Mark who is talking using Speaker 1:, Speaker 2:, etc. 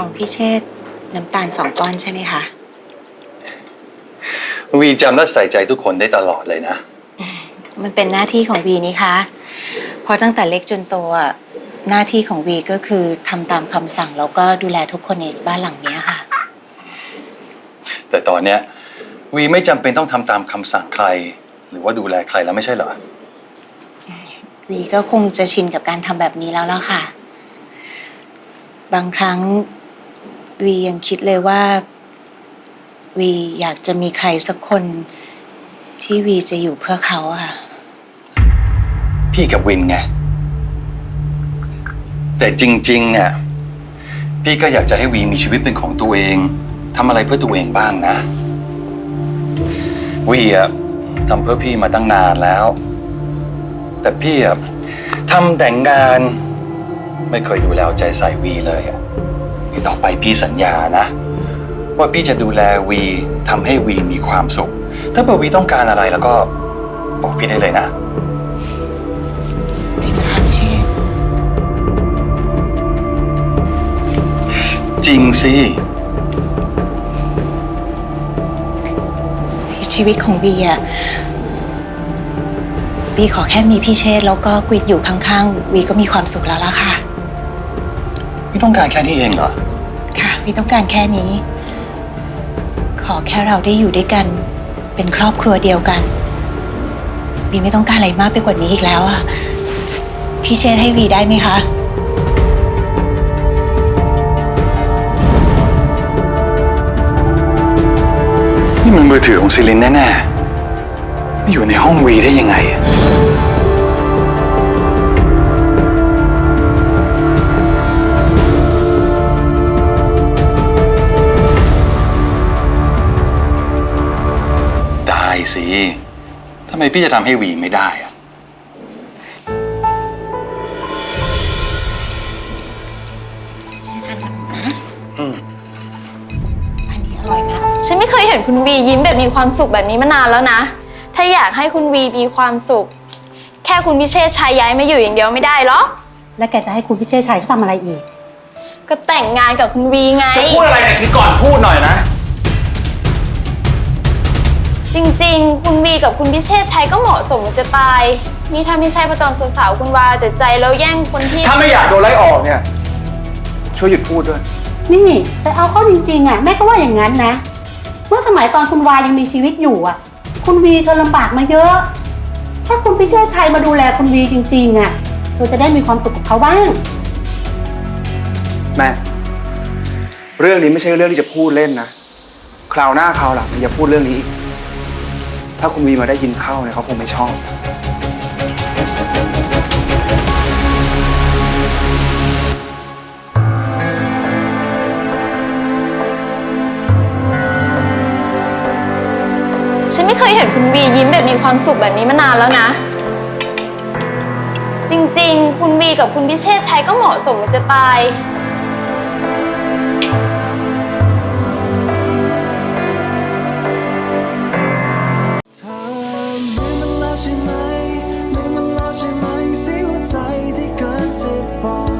Speaker 1: ของพี่เชษฐ์น้ำตาลสองก้อนใช่ไหมคะ
Speaker 2: วีจำและใส่ใจทุกคนได้ตลอดเลยนะ
Speaker 1: มันเป็นหน้าที่ของวีนี่คะเพราะตั้งแต่เล็กจนโตอะหน้าที่ของวีก็คือทำตามคำสั่งแล้วก็ดูแลทุกคนในบ้านหลังเนี้ยค่ะ
Speaker 2: แต่ตอนเนี้ยวีไม่จำเป็นต้องทำตามคำสั่งใคร หรือว่าดูแลใครแล้วไม่ใช่เหรอ
Speaker 1: วีก็คงจะชินกับการทำแบบนี้แล้วล่ะค่ะ บางครั้ง วียังคิดเลยว่า วีอยากจะมีใครสักคนที่วีจะอยู่เพื่อเขาอะค่ะ
Speaker 2: พี่กับวินไง แต่จริงๆเนี่ยพี่ก็อยากจะให้วีมีชีวิตเป็นของตัวเองทำอะไรเพื่อตัวเองบ้างนะ วีอะทำเพื่อพี่มาตั้งนานแล้ว แต่พี่อะทำแต่งงาน ไม่เคยดูแลเอาใจใส่วีเลยอะ ต่อไปพี่สัญญานะ ว่าพี่จะดูแลวีทำให้วีมีความสุข ถ้าเผื่อวีต้องการอะไรแล้วก็บอกพี่ได้เลยนะ
Speaker 1: จริงไหมคะพี่เชษฐ์
Speaker 2: จริงสิ
Speaker 1: ชีวิตของวีอะวีขอแค่มีพี่เชษฐ์แล้วก็กวิดอยู่ข้างๆวีก็มีความสุขแล้วล่ะค่ะ
Speaker 2: ไม่ต้องการแค่นี้เองเหรอ
Speaker 1: ค่ะวีต้องการแค่นี้ ขอแค่เราได้อยู่ด้วยกัน เป็นครอบครัวเดียวกันวีไม่ต้องการอะไรมากไปกว่านี้อีกแล้วอะพี่เชษฐ์ให้วีได้ไหมคะ
Speaker 2: นี่มันมือถือของซิลินแน่ๆนี่อยู่ในห้องวีได้ยังไง สิทำไมพี่จะทำให้วีไม่ได้อะ
Speaker 1: ใช่ค่ะนะอันนี้อร่อยนะ
Speaker 3: ฉันไม่เคยเห็นคุณวียิ้มแบบมีความสุขแบบนี้มานานแล้วนะ ถ้าอยากให้คุณวีมีความสุข แค่คุณพิเชษชัยย้ายมาอยู่อย่างเดียวไม่ได้หรอ
Speaker 4: แล้วแกจะให้คุณพิเชษชัยเขาทำอะไรอีก
Speaker 3: ก็แต่งงานกับคุณวีไง
Speaker 5: จะพูดอะไรเนี่ยคิดก่อน
Speaker 3: ริงๆ คุณวีกับคุณพิเชษชัยก็เหมาะสมจะตาย นี่ถ้าไม่ใช่เพราะตอนสาวๆคุณวาแต่ใจแล้วแย่งคนที่
Speaker 5: ถ้าไม่อยากโดนไล่ออกเนี่ย ช่วยหยุดพูดด้วย
Speaker 4: นี่แต่เอาเข้าจริงๆอะแม่ก็ว่าอย่างนั้นนะ เมื่อสมัยตอนคุณวายังมีชีวิตอยู่อะ คุณวีเธอลำบากมาเยอะ ถ้าคุณพิเชษชัยมาดูแลคุณวีจริงๆอะเธอจะได้มีความสุขกับเขาบ้าง
Speaker 5: แม่ เรื่องนี้ไม่ใช่เรื่องที่จะพูดเล่นนะ คราวหน้าคราวหลังอย่าพูดเรื่องนี้อีก ถ้าคุณวีมาได้ยินเข้าเนี่ยเขาคงไม่ชอบ
Speaker 3: ฉันไม่เคยเห็นคุณวียิ้มแบบมีความสุขแบบนี้มานานแล้วนะ จริงๆ คุณวีกับคุณพิเชษชัยก็เหมาะสมจะตาย
Speaker 6: ใช่ไหมลืมมันเสียงหัวใจที่กระซิบปอ